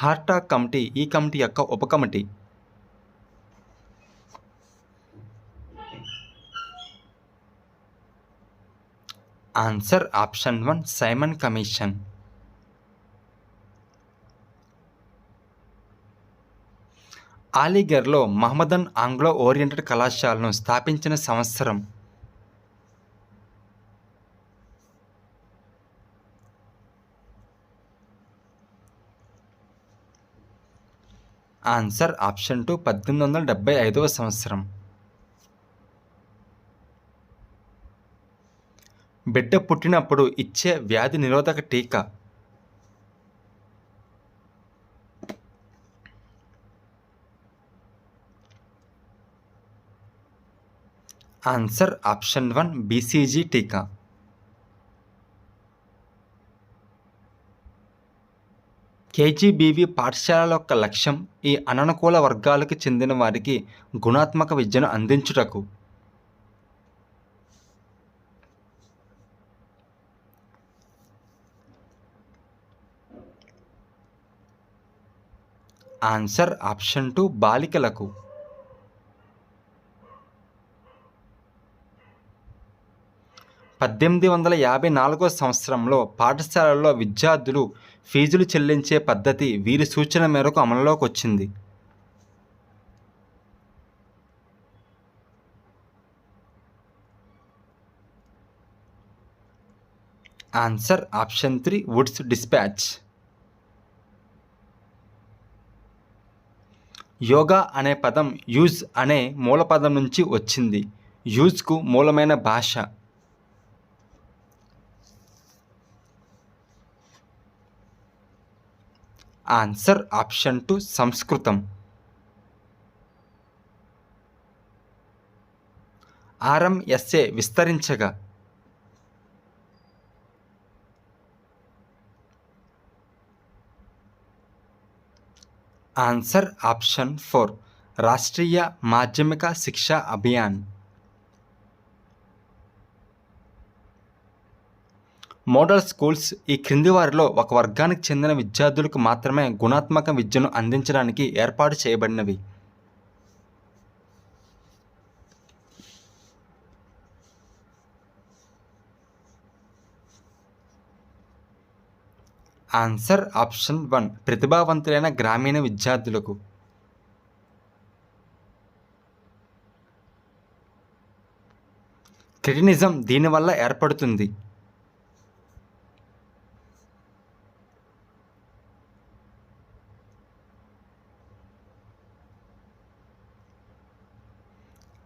Hartog committee ఈ committee యొక్క ఉప committee. Answer option one Simon commission అలీగర్లో Mohammedan Anglo oriented కళాశాలను స్థాపించిన సంవత్సరం. ఆన్సర్ ఆప్షన్ టూ పద్దెనిమిది వందల డెబ్బై ఐదవ సంవత్సరం. బిడ్డ పుట్టినప్పుడు ఇచ్చే వ్యాధి నిరోధక టీకా. ఆన్సర్ ఆప్షన్ వన్ బీసీజీ టీకా. కేజీబీవీ పాఠశాలల యొక్క లక్ష్యం ఈ అననుకూల వర్గాలకు చెందిన వారికి గుణాత్మక విద్యను అందించుటకు. ఆన్సర్ ఆప్షన్ టు బాలికలకు. పద్దెనిమిది వందల యాభై నాలుగో సంవత్సరంలో పాఠశాలల్లో విద్యార్థులు ఫీజులు చెల్లించే పద్ధతి వీరి సూచన మేరకు అమలులోకి వచ్చింది. Answer option three Woods dispatch. Yoga అనే పదం యూజ్ అనే మూల పదం నుంచి వచ్చింది. యూజ్కు మూలమైన భాష. ఆన్సర్ ఆప్షన్ టూ సంస్కృతం. RMSA విస్తరించగా. Answer option four Rashtriya Madhyamik Shiksha Abhiyan. Model schools ఈ క్రింది వారిలో ఒక వర్గానికి చెందిన విద్యార్థులకు మాత్రమే గుణాత్మక విద్యను అందించడానికి ఏర్పాటు చేయబడినవి. ఆన్సర్ ఆప్షన్ వన్ ప్రతిభావంతులైన గ్రామీణ విద్యార్థులకు. క్రిటినిజం దీనివల్ల ఏర్పడుతుంది.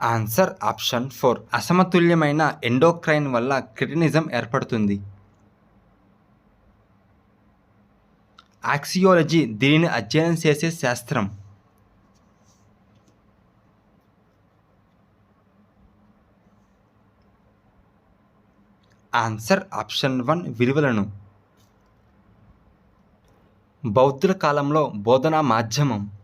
Answer option four. అసమతుల్యమైన ఎండోక్రైన్ వల్ల క్రిటినిజం ఏర్పడుతుంది. ఆక్సియాలజీ దీనిని అధ్యయనం చేసే శాస్త్రం. ఆన్సర్ ఆప్షన్ వన్ విలువలను. బౌద్ధుల కాలంలో బోధనా మాధ్యమం.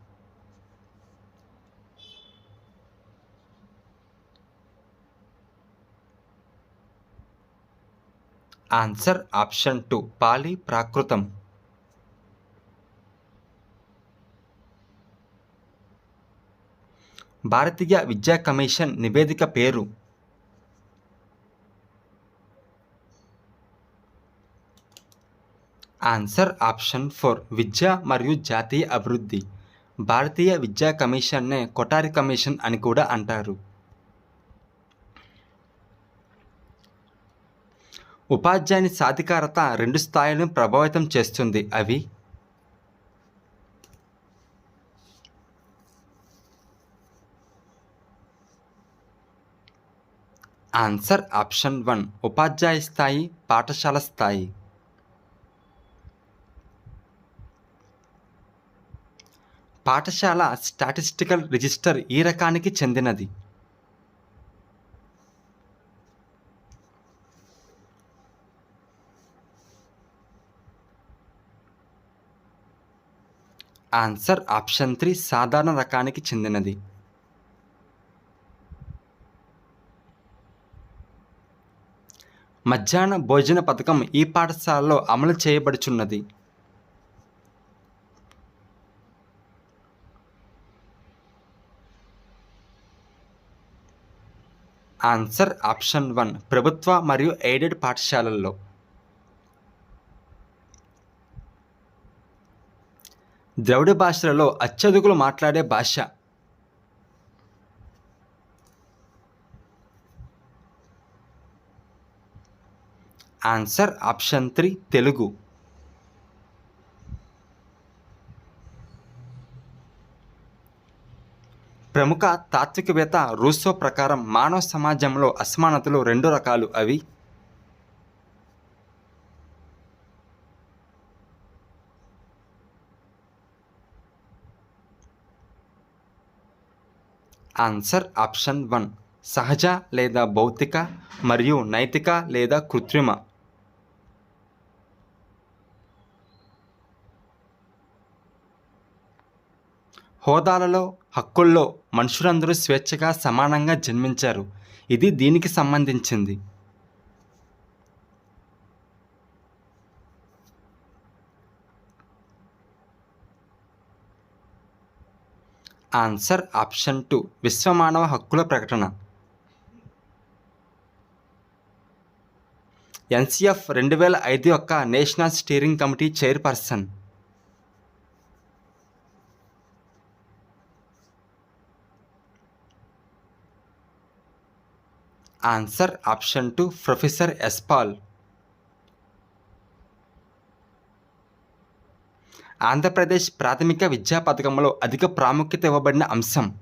ఆన్సర్ ఆప్షన్ టూ పాలి ప్రాకృతం. భారతీయ విద్యా కమిషన్ నివేదిక పేరు. ఆన్సర్ ఆప్షన్ ఫోర్ విద్య మరియు జాతీయ అభివృద్ధి. భారతీయ విద్యా కమిషన్నే కొటారి కమిషన్ అని కూడా అంటారు. ఉపాధ్యాయుని సాధికారత రెండు స్థాయిలను ప్రభావితం చేస్తుంది. అవి ఆన్సర్ ఆప్షన్ వన్ ఉపాధ్యాయ స్థాయి పాఠశాల స్థాయి. పాఠశాల స్టాటిస్టికల్ రిజిస్టర్ ఈ రకానికి చెందినది. ఆన్సర్ ఆప్షన్ త్రీ సాధారణ రకానికి చెందినది. మధ్యాహ్న భోజన పథకం ఈ పాఠశాలలో అమలు చేయబడుచున్నది. ఆన్సర్ ఆప్షన్ వన్ ప్రభుత్వ మరియు ఎయిడెడ్ పాఠశాలల్లో. ద్రవిడ భాషలలో అత్యధికులు మాట్లాడే భాష. Answer option three Telugu. ప్రముఖ తాత్వికవేత్త రూసో ప్రకారం మానవ సమాజంలో అసమానతలు రెండు రకాలు. అవి ఆన్సర్ ఆప్షన్ వన్. సహజ లేదా భౌతిక మరియు నైతిక లేదా కృత్రిమ. హోదాలలో హక్కుల్లో మనుషులందరూ స్వేచ్ఛగా సమానంగా జన్మించారు. ఇది దీనికి సంబంధించింది. ఆన్సర్ ఆప్షన్ టూ విశ్వమానవ హక్కుల ప్రకటన. ఎన్సిఎఫ్ రెండు వేల ఐదు యొక్క national steering committee chairperson. Answer option two professor Yashpal Andhra Pradesh ప్రాథమిక విద్యా పథకంలో అధిక ప్రాముఖ్యత ఇవ్వబడిన అంశం.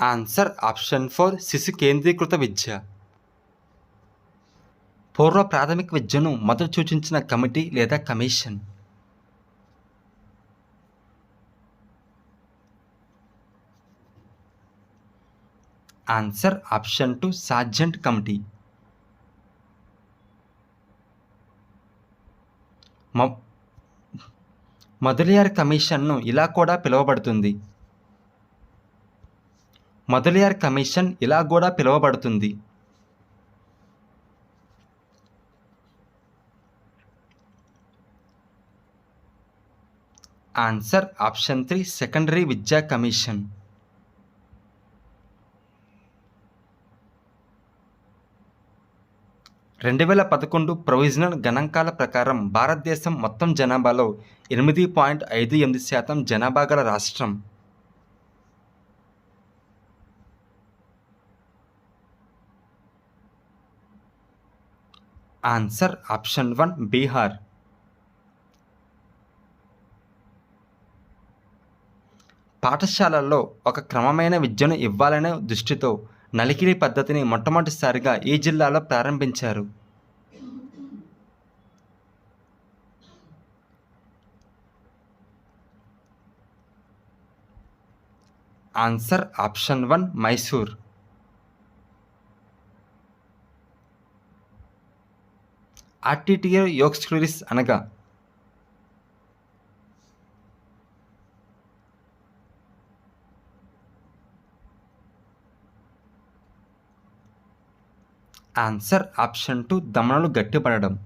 ఆన్సర్ ఆప్షన్ ఫోర్ శిశు కేంద్రీకృత విద్య. పూర్వ ప్రాథమిక విద్యను మొదట సూచించిన కమిటీ లేదా commission. Answer option two Sargent committee. మొ మొదలియార్ కమిషన్ను ఇలా కూడా పిలువబడుతుంది. మొదలియార్ కమిషన్ ఇలా కూడా పిలువబడుతుంది. ఆన్సర్ ఆప్షన్ త్రీ సెకండరీ విద్యా కమిషన్. రెండు వేల పదకొండు ప్రొవిజనల్ గణాంకాల ప్రకారం భారతదేశం మొత్తం జనాభాలో ఎనిమిది పాయింట్ ఐదు ఎనిమిది శాతం జనాభా గల రాష్ట్రం. Answer option one Bihar. పాఠశాలల్లో ఒక క్రమమైన విద్యను ఇవ్వాలనే దృష్టితో నలికిడి పద్ధతిని మొట్టమొదటిసారిగా ఈ జిల్లాలో ప్రారంభించారు? Answer option one Mysore. Arteriosclerosis అనగా ఆన్సర్ ఆప్షన్ టూ దమనలు గట్టిపడడం.